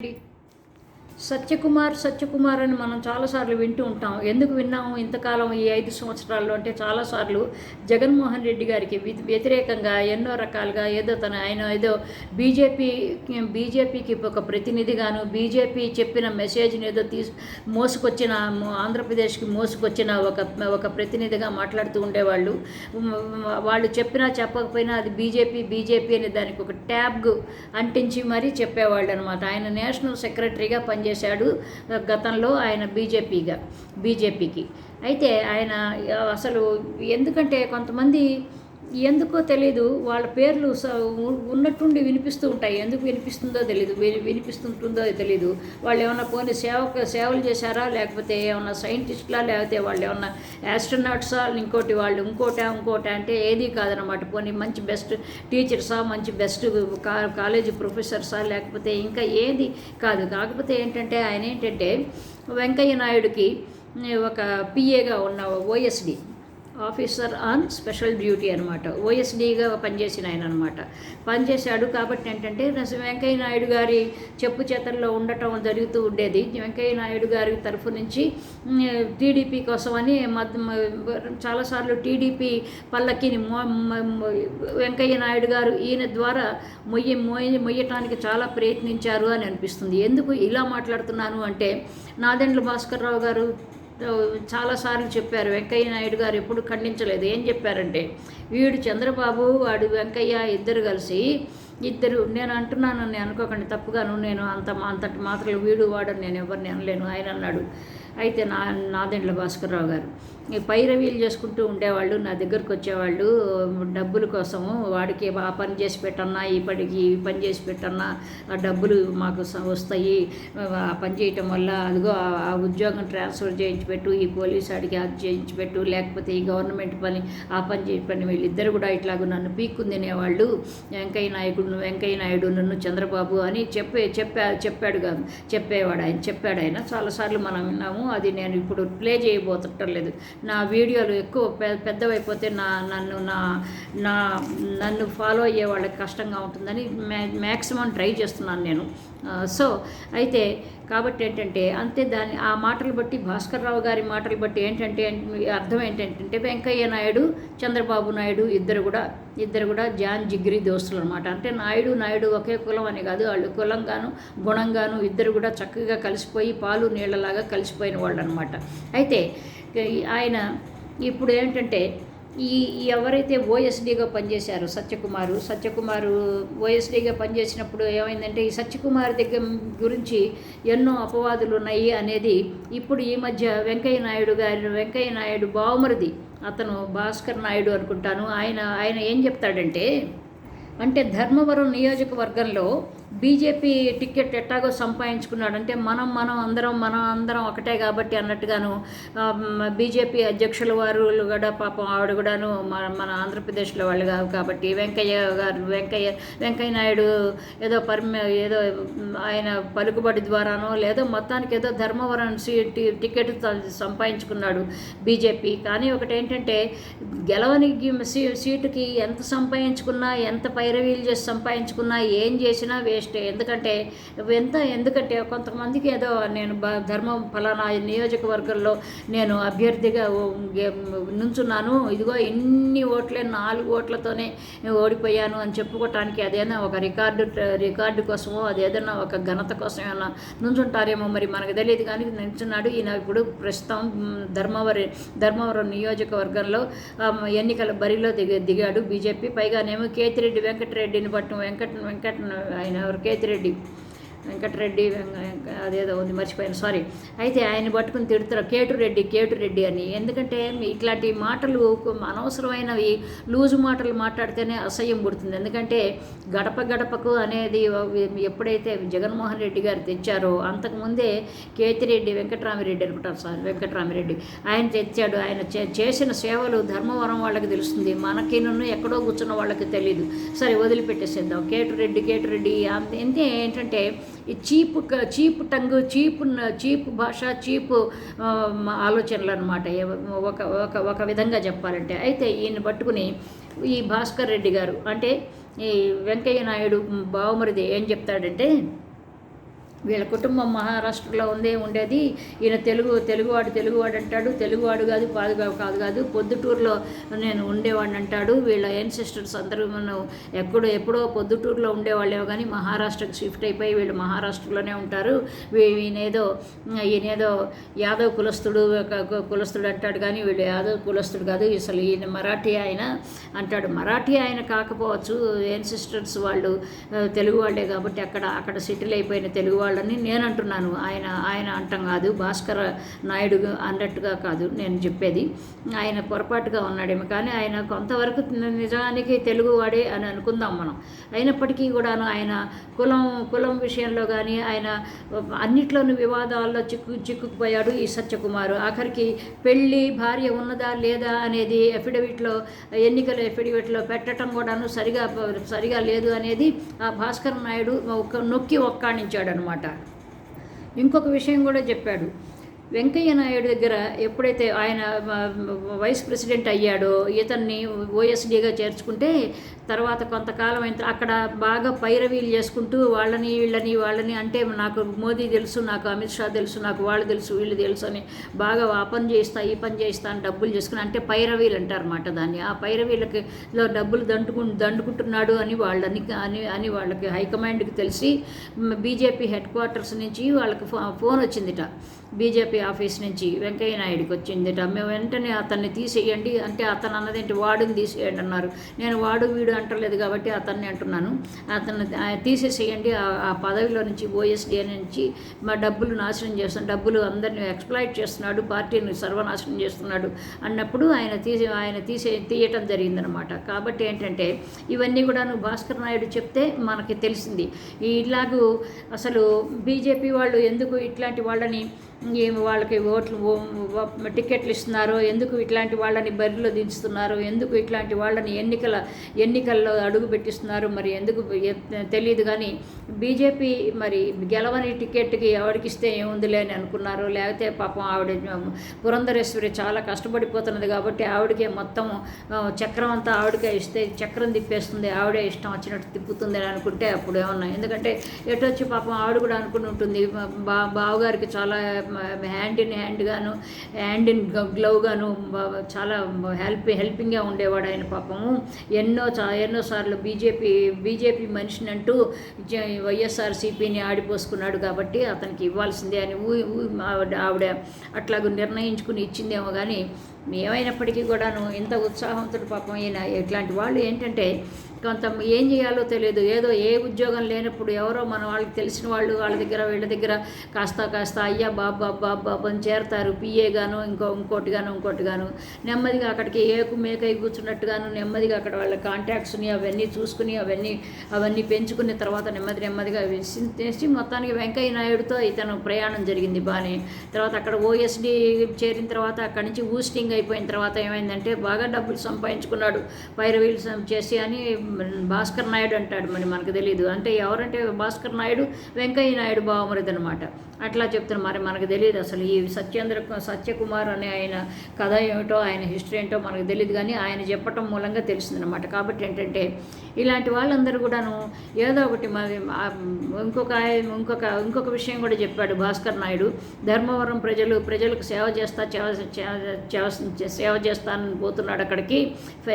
Ready? Satyakumar Satyakumar అని మనం చాలాసార్లు వింటూ ఉంటాం. ఎందుకు విన్నాము? ఇంతకాలం ఈ ఐదు సంవత్సరాల్లో అంటే చాలాసార్లు జగన్మోహన్ రెడ్డి గారికి వ్యతిరేకంగా ఎన్నో రకాలుగా ఏదో తన ఆయన ఏదో బీజేపీ బీజేపీకి ఒక ప్రతినిధిగాను బీజేపీ చెప్పిన మెసేజ్ని ఏదో తీసు మోసుకొచ్చిన ఆంధ్రప్రదేశ్కి మోసుకొచ్చిన ఒక ఒక ప్రతినిధిగా మాట్లాడుతూ ఉండేవాళ్ళు. వాళ్ళు చెప్పినా చెప్పకపోయినా అది బీజేపీ బీజేపీ అనే దానికి ఒక ట్యాబ్ అంటించి మరీ చెప్పేవాళ్ళు అనమాట ఆయన నేషనల్ సెక్రటరీగా పనిచేశాడు గతంలో ఆయన బీజేపీగా బీజేపీకి. అయితే ఆయన అసలు ఎందుకంటే కొంతమంది ఎందుకో తెలీదు వాళ్ళ పేర్లు ఉన్నట్టుండి వినిపిస్తూ ఉంటాయి. ఎందుకు వినిపిస్తుందో తెలీదు వినిపిస్తుంటుందో తెలీదు. వాళ్ళు ఏమన్నా పోనీ సేవ సేవలు చేశారా? లేకపోతే ఏమన్నా సైంటిస్ట్లా? లేకపోతే వాళ్ళు ఏమన్నా యాస్ట్రనాట్సా ఇంకోటి వాళ్ళు ఇంకోట ఇంకోట అంటే ఏది కాదనమాట పోనీ మంచి బెస్ట్ టీచర్సా? మంచి బెస్ట్ కాలేజీ ప్రొఫెసర్సా? లేకపోతే ఇంకా ఏది కాదు. కాకపోతే ఏంటంటే ఆయన ఏంటంటే వెంకయ్య నాయుడుకి ఒక పిఏగా ఉన్న OSD officer on special duty అనమాట ఓఎస్డీగా పనిచేసిన ఆయన అనమాట పనిచేశాడు కాబట్టి ఏంటంటే వెంకయ్య నాయుడు గారి చెప్పు చేతల్లో ఉండటం జరుగుతూ ఉండేది. వెంకయ్య నాయుడు గారి తరఫు నుంచి టీడీపీ కోసమని మద్- చాలాసార్లు టీడీపీ పల్లకిని మో వెంకయ్య నాయుడు గారు ఈయన ద్వారా మొయ్యి మొయ్య మొయ్యటానికి చాలా ప్రయత్నించారు అని అనిపిస్తుంది. ఎందుకు ఇలా మాట్లాడుతున్నాను అంటే నాదెండ్ల భాస్కర్ రావు గారు చాలాసార్లు చెప్పారు వెంకయ్య నాయుడు గారు ఎప్పుడు ఖండించలేదు. ఏం చెప్పారంటే వీడు చంద్రబాబు వాడు వెంకయ్య ఇద్దరు కలిసి ఇద్దరు నేను అంటున్నానని అనుకోకండి తప్పుగాను నేను అంత అంతటి మాత్రలు వీడు వాడని నేను ఎవరిని అనలేను. ఆయన అన్నాడు. అయితే నా నాదెండ్ల భాస్కర్రావు గారు పైరవీలు చేసుకుంటూ ఉండేవాళ్ళు నా దగ్గరకు వచ్చేవాళ్ళు డబ్బుల కోసము వాడికి ఆ పని చేసి పెట్టన్నా ఈ పనికి ఈ పని చేసి పెట్టన్నా ఆ డబ్బులు మాకు స- వస్తాయి. ఆ పని చేయటం వల్ల అదిగో ఆ- ఉద్యోగం ట్రాన్స్ఫర్ చేయించి పెట్టు ఈ పోలీస్ ఆడికి అది చేయించి పెట్టు లేకపోతే ఈ గవర్నమెంట్ పని ఆ పని చేయ పని వీళ్ళిద్దరు కూడా ఇట్లాగ నన్ను పీక్కుని తినేవాళ్ళు. వెంకయ్య నాయకుడు వెంకయ్య నాయుడు నన్ను చంద్రబాబు అని చెప్పే చెప్పా చెప్పాడు కాదు చెప్పేవాడు ఆయన చెప్పాడు ఆయన. చాలాసార్లు మనం విన్నాము అది నేను ఇప్పుడు ప్లే చేయబోతుంటం లేదు. నా వీడియోలు ఎక్కువ పెద్దవైపోతే నా నన్ను నా నా నన్ను ఫాలో అయ్యే వాళ్ళకి కష్టంగా ఉంటుందని మ్యా మ్యాక్సిమం ట్రై చేస్తున్నాను నేను. సో అయితే కాబట్టి ఏంటంటే అంతే దాని ఆ మాటలు బట్టి భాస్కర్ రావు గారి మాటలు బట్టి ఏంటంటే అర్థం ఏంటంటే వెంకయ్య నాయుడు చంద్రబాబు నాయుడు ఇద్దరు కూడా ఇద్దరు కూడా జాన్ జిగ్రి దోస్తులు అనమాట అంటే నాయుడు నాయుడు ఒకే కులం అని కాదు వాళ్ళు కులంగాను గుణంగాను ఇద్దరు కూడా చక్కగా కలిసిపోయి పాలు నీళ్ళలాగా కలిసిపోయిన వాళ్ళు అనమాట అయితే ఆయన ఇప్పుడు ఏంటంటే ఈ ఎవరైతే ఓఎస్డీగా పనిచేశారో సత్యకుమారు సత్యకుమారు ఓఎస్డీగా పనిచేసినప్పుడు ఏమైందంటే ఈ సత్యకుమార్ దగ్గర గురించి ఎన్నో అపవాదులు ఉన్నాయి అనేది ఇప్పుడు ఈ మధ్య వెంకయ్య నాయుడు గారి వెంకయ్య నాయుడు బావమరిది అతను భాస్కర్ నాయుడు అనుకుంటాను. ఆయన ఆయన ఏం చెప్తాడంటే అంటే ధర్మవరం నియోజకవర్గంలో బీజేపీ టికెట్ ఎట్టాగో సంపాదించుకున్నాడు అంటే మనం మనం అందరం మనం అందరం ఒకటే కాబట్టి అన్నట్టుగాను బీజేపీ అధ్యక్షుల వారు కూడా పాపం ఆవిడ కూడాను మన మన ఆంధ్రప్రదేశ్లో వాళ్ళు కావు కాబట్టి వెంకయ్య గారు వెంకయ్య వెంకయ్య నాయుడు ఏదో పరిమ ఏదో ఆయన పలుకుబడి ద్వారానో లేదో మొత్తానికి ఏదో ధర్మవరం సీట్ టికెట్ సంపాదించుకున్నాడు బీజేపీ. కానీ ఒకటి ఏంటంటే గెలవని సీ- సీటుకి ఎంత సంపాదించుకున్నా ఎంత పైరవీలు చేసి సంపాదించుకున్నా ఏం చేసినా వేస్ట్. ఎందుకంటే ఎంత ఎందుకంటే కొంతమందికి ఏదో నేను బ- ధర్మం ఫలానా నియోజకవర్గంలో నేను అభ్యర్థిగా నుంచున్నాను. ఇదిగో ఇన్ని ఓట్లే నాలుగు ఓట్లతోనే ఓడిపోయాను అని చెప్పుకోవటానికి అదేనా ఒక రికార్డు రికార్డు కోసమో అదేదన్నా ఒక ఘనత కోసం ఏమన్నా నుంచుంటారేమో మరి మనకు తెలియదు. కానీ నిల్చున్నాడు ఈయన ఇప్పుడు ప్రస్తుతం ధర్మవరం ధర్మవరం నియోజకవర్గంలో ఎన్నికల బరిలో దిగి దిగాడు బీజేపీ. పైగానేమో కేతిరెడ్డి వెంకటరెడ్డిని పట్టు వెంకట వెంకట ఆయన ఎవరు కేతిరెడ్డి వెంకటరెడ్డి వెంక- అదేదో ఉంది మర్చిపోయాను సారీ అయితే ఆయన పట్టుకుని తిడుతారు కేటు రెడ్డి అని. ఎందుకంటే ఇట్లాంటి మాటలు అనవసరమైనవి లూజు మాటలు మాట్లాడితేనే అసహ్యం పుడుతుంది. ఎందుకంటే గడప గడపకు అనేది ఎప్పుడైతే జగన్మోహన్ రెడ్డి గారు తెచ్చారో అంతకుముందే కేతిరెడ్డి వెంకటరామిరెడ్డి అనుకుంటారు సార్ వెంకటరామిరెడ్డి. ఆయన తెచ్చాడు ఆయన చేసిన సేవలు ధర్మవరం వాళ్ళకి తెలుస్తుంది. మనకి నన్ను ఎక్కడో కూర్చున్న వాళ్ళకి తెలియదు సరే వదిలిపెట్టేసేద్దాం. కేటురెడ్డి కేటురెడ్డి అంత- అంతే ఏంటంటే cheap cheap tongue cheap cheap భాష చీప్ ఆలోచనలు అనమాట ఒక ఒక ఒక విధంగా చెప్పాలంటే. అయితే ఈయన పట్టుకుని ఈ భాస్కర్ రెడ్డి గారు అంటే ఈ వెంకయ్య నాయుడు బావమరిది ఏం చెప్తాడంటే వీళ్ళ కుటుంబం మహారాష్ట్రలో ఉందే ఉండేది. ఈయన తెలుగు తెలుగువాడు తెలుగువాడు అంటాడు తెలుగువాడు కాదు పాదుగా కాదు కాదు పొద్దుటూరులో నేను ఉండేవాడిని అంటాడు వీళ్ళ ఎన్సిస్టర్స్ అందరూ మనం ఎక్కడో ఎప్పుడో పొద్దుటూరులో ఉండేవాళ్ళేమో కానీ మహారాష్ట్రకు షిఫ్ట్ అయిపోయి వీళ్ళు మహారాష్ట్రలోనే ఉంటారు. వీ- ఈయనేదో ఈయనేదో యాదవ్ కులస్తుడు కులస్తుడు అంటాడు కానీ వీళ్ళు యాదవ్ కులస్తుడు కాదు అసలు ఈయన మరాఠీ ఆయన అంటాడు. మరాఠీ ఆయన కాకపోవచ్చు ఎన్సిస్టర్స్ వాళ్ళు తెలుగు వాళ్ళే కాబట్టి అక్కడ అక్కడ సెటిల్ అయిపోయిన తెలుగు వాళ్ళని నేను అంటున్నాను ఆయన ఆయన అంటాం కాదు. భాస్కర నాయుడు అన్నట్టుగా కాదు నేను చెప్పేది. ఆయన పొరపాటుగా ఉన్నాడేమో. కానీ ఆయన కొంతవరకు నిజానికి తెలుగు వాడే అని అనుకుందాం మనం. అయినప్పటికీ కూడాను ఆయన కులం కులం విషయంలో కానీ ఆయన అన్నిట్లోనూ వివాదాల్లో చిక్కు చిక్కుకుపోయాడు ఈ సత్యకుమారు. ఆఖరికి పెళ్ళి భార్య ఉన్నదా లేదా అనేది ఎఫిడవిట్లో ఎన్నికల ఎఫిడవిట్లో పెట్టడం కూడాను సరిగా సరిగా లేదు అనేది ఆ భాస్కర్ నాయుడు ఒక నొక్కి ఒక్కాణించాడు అనమాట ఇంకొక విషయం కూడా చెప్పాడు. వెంకయ్య నాయుడు దగ్గర ఎప్పుడైతే ఆయన వైస్ ప్రెసిడెంట్ అయ్యాడో ఇతన్ని ఓఎస్డీగా చేర్చుకుంటే తర్వాత కొంతకాలం అయిన అక్కడ బాగా పైరవీలు చేసుకుంటూ వాళ్ళని వీళ్ళని వాళ్ళని అంటే నాకు మోదీ తెలుసు నాకు అమిత్ షా తెలుసు నాకు వాళ్ళు తెలుసు వీళ్ళు తెలుసు అని బాగా ఆ పని చేయిస్తా ఈ పని చేయిస్తా అని డబ్బులు చేసుకుని అంటే పైరవీలు అంటారన్నమాట దాన్ని. ఆ పైరవీలకి లో డబ్బులు దండుకు దండుకుంటున్నాడు అని వాళ్ళని అని అని వాళ్ళకి హైకమాండ్కి తెలిసి బీజేపీ హెడ్ క్వార్టర్స్ నుంచి వాళ్ళకి ఫో- ఫోన్ వచ్చిందిట. బీజేపీ ఆఫీస్ నుంచి వెంకయ్య నాయుడుకి వచ్చిందిట. మేము వెంటనే అతన్ని తీసేయండి. అంటే అతను అన్నదేంటి వాడుని తీసేయండి అన్నారు. నేను వాడు వీడు అంటలేదు కాబట్టి అతన్ని అంటున్నాను. అతను తీసేసేయండి. ఆ- పదవిలో నుంచి ఓఎస్డీ నుంచి మా డబ్బులు నాశనం చేస్తున్నాడు డబ్బులు అందరిని ఎక్స్ప్లాయిట్ చేస్తున్నాడు. పార్టీని సర్వనాశనం చేస్తున్నాడు అన్నప్పుడు ఆయన తీసే ఆయన తీసే తీయటం జరిగిందనమాట కాబట్టి ఏంటంటే ఇవన్నీ కూడాను భాస్కర్ నాయుడు చెప్తే మనకి తెలిసింది. ఇలాగూ అసలు బీజేపీ వాళ్ళు ఎందుకు ఇట్లాంటి వాళ్ళని ఏమి వాళ్ళకి ఓట్లు టికెట్లు ఇస్తున్నారు? ఎందుకు ఇట్లాంటి వాళ్ళని బరిలో దించుతున్నారు? ఎందుకు ఇట్లాంటి వాళ్ళని ఎన్నికల ఎన్నికల్లో అడుగు పెట్టిస్తున్నారు? మరి ఎందుకు తెలియదు కానీ బీజేపీ మరి గెలవని టికెట్కి ఎవరికి ఇస్తే ఏముందిలే అని అనుకున్నారు. లేకపోతే పాపం ఆవిడ పురంధరేశ్వరి చాలా కష్టపడిపోతున్నది కాబట్టి ఆవిడకే మొత్తం చక్రం అంతా ఆవిడకే ఇస్తే చక్రం తిప్పేస్తుంది. ఆవిడే ఇష్టం వచ్చినట్టు తిప్పుతుంది అని అనుకుంటే అప్పుడు ఏమన్నా. ఎందుకంటే ఎటొచ్చి పాపం ఆవిడ కూడా అనుకుని ఉంటుంది. బా బావగారికి చాలా హ్యాండ్ ఇన్ హ్యాండ్ గాను హ్యాండ్ ఇన్ గ్లవ్ గాను చాలా హెల్ప్ హెల్పింగ్గా ఉండేవాడు ఆయన పాపము. ఎన్నో చా ఎన్నోసార్లు బీజేపీ బీజేపీ మనిషిని అంటూ వైఎస్ఆర్సీపీని ఆడిపోసుకున్నాడు కాబట్టి అతనికి ఇవ్వాల్సిందే అని ఊ ఆవిడ ఆవిడ నిర్ణయించుకుని ఇచ్చిందేమో కానీ ఏమైనప్పటికీ కూడాను ఇంత ఉత్సాహంతో పాపం ఈయన ఇట్లాంటి వాళ్ళు ఏంటంటే కొంత ఏం చేయాలో తెలియదు. ఏదో ఏ ఉద్యోగం లేనప్పుడు ఎవరో మన వాళ్ళకి తెలిసిన వాళ్ళు వాళ్ళ దగ్గర వీళ్ళ దగ్గర కాస్త కాస్త అయ్యా బాబు బాబు బాబు అని చేరతారు. పిఏ గాను ఇంకో ఇంకోటి గాను ఇంకోటి గాను. నెమ్మదిగా అక్కడికి ఏకు మేకై కూర్చున్నట్టుగాను నెమ్మదిగా అక్కడ వాళ్ళ కాంటాక్ట్స్ని అవన్నీ చూసుకుని అవన్నీ అవన్నీ పెంచుకున్న తర్వాత నెమ్మది నెమ్మదిగా చేసి మొత్తానికి వెంకయ్య నాయుడుతో ఇతను ప్రయాణం జరిగింది బాగానే తర్వాత అక్కడ ఓఎస్డి చేరిన తర్వాత అక్కడి నుంచి ఊస్టింగ్ అయిపోయిన తర్వాత ఏమైందంటే బాగా డబ్బులు సంపాదించుకున్నాడు. పైరవీలు సం- చేసి అని భాస్కర్ నాయుడు అంటాడు మరి మనకు తెలియదు అంటే ఎవరంటే భాస్కర్ నాయుడు వెంకయ్య నాయుడు బావమరిది అనమాట అట్లా చెప్తున్నారు మరి మనకు తెలియదు అసలు ఈ సత్యేంద్ర సత్యకుమార్ అనే ఆయన కథ ఏమిటో ఆయన హిస్టరీ ఏంటో మనకు తెలియదు కానీ ఆయన చెప్పటం మూలంగా తెలిసిందనమాట కాబట్టి ఏంటంటే ఇలాంటి వాళ్ళందరూ కూడాను ఏదో ఒకటి మరి ఇంకొక ఆయన- ఇంకొక ఇంకొక విషయం కూడా చెప్పాడు భాస్కర్ నాయుడు. ధర్మవరం ప్రజలు ప్రజలకు సేవ చేస్తా చేవ సేవ- చేస్తానని పోతున్నాడు అక్కడికి.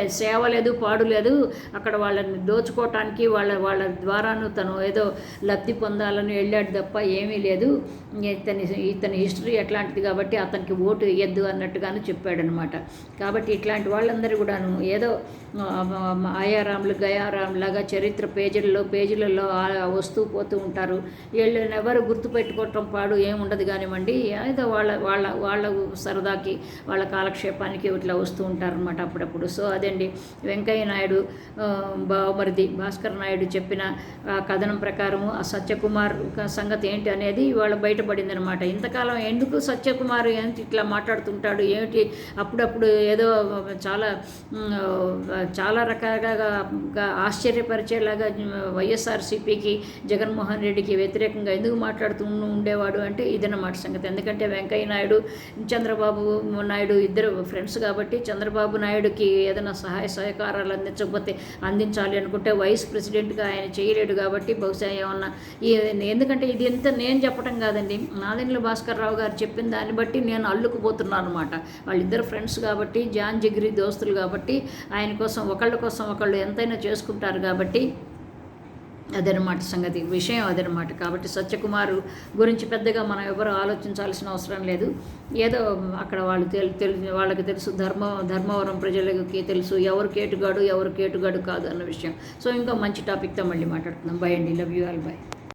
సేవ లేదు పాడు లేదు. అక్కడ వాళ్ళని దోచుకోవటానికి వాళ్ళ వాళ్ళ ద్వారాను తను ఏదో లబ్ధి పొందాలని వెళ్ళాడు తప్ప ఏమీ లేదు. ఇతని ఇతని హిస్టరీ ఎట్లాంటిది కాబట్టి అతనికి ఓటు వేయద్దు అన్నట్టుగాను చెప్పాడనమాట. కాబట్టి ఇట్లాంటి వాళ్ళందరూ కూడాను ఏదో ఆ, ఆయారాములు గయారాములాగా చరిత్ర పేజీలలో పేజీలలో వస్తూ పోతూ ఉంటారు. వీళ్ళని ఎవరు గుర్తుపెట్టుకోవటం పాడు ఏముండదు కానివ్వండి. ఏదో వాళ్ళ వాళ్ళ వాళ్ళ సరదాకి వాళ్ళ కాలక్షేపానికి ఇట్లా వస్తూ ఉంటారనమాట అప్పుడప్పుడు. సో అదండి. వెంకయ్య నాయుడు బావమరిది భాస్కర్ నాయుడు చెప్పిన ఆ కథనం ప్రకారము ఆ సత్యకుమార్ సంగతి ఏంటి అనేది ఇవాళ బయటపడింది అనమాట ఇంతకాలం ఎందుకు సత్యకుమార్ ఏంటి ఇట్లా మాట్లాడుతుంటాడు? ఏమిటి అప్పుడప్పుడు ఏదో చాలా చాలా రకాలుగా ఆశ్చర్యపరిచేలాగా వైఎస్ఆర్సీపీకి జగన్మోహన్ రెడ్డికి వ్యతిరేకంగా ఎందుకు మాట్లాడుతూ ఉండేవాడు అంటే ఇదన్నమాట సంగతి. ఎందుకంటే వెంకయ్య నాయుడు చంద్రబాబు నాయుడు ఇద్దరు ఫ్రెండ్స్ కాబట్టి చంద్రబాబు నాయుడుకి ఏదైనా సహాయ సహకారాలు అందించకపోతే అందించాలి అనుకుంటే వైస్ ప్రెసిడెంట్గా ఆయన చేయలేడు కాబట్టి బహుశా ఏమన్నా ఈ ఎందుకంటే ఇది ఎంత నేను చెప్పడం కాదండి. నాదెండ్ల భాస్కర్ రావు గారు చెప్పిన దాన్ని బట్టి నేను అల్లుకుపోతున్నాను అనమాట వాళ్ళిద్దరు ఫ్రెండ్స్ కాబట్టి జాన్ జిగ్రి దోస్తులు కాబట్టి ఆయన కోసం ఒకళ్ళ కోసం ఒకళ్ళు ఎంతైనా చేసుకుంటారు కాబట్టి అదనమాట సంగతి విషయం అదనమాట. కాబట్టి సత్యకుమార్ గురించి పెద్దగా మనం ఎవరు ఆలోచించాల్సిన అవసరం లేదు. ఏదో అక్కడ వాళ్ళు తెలు వాళ్ళకి తెలుసు ధర్మ ధర్మవరం ప్రజలకి తెలుసు ఎవరు కేటుగాడు ఎవరు కేటుగాడు కాదు అన్న విషయం. సో ఇంకా మంచి టాపిక్తో మళ్ళీ మాట్లాడుతున్నాం బై అండి. Love you all by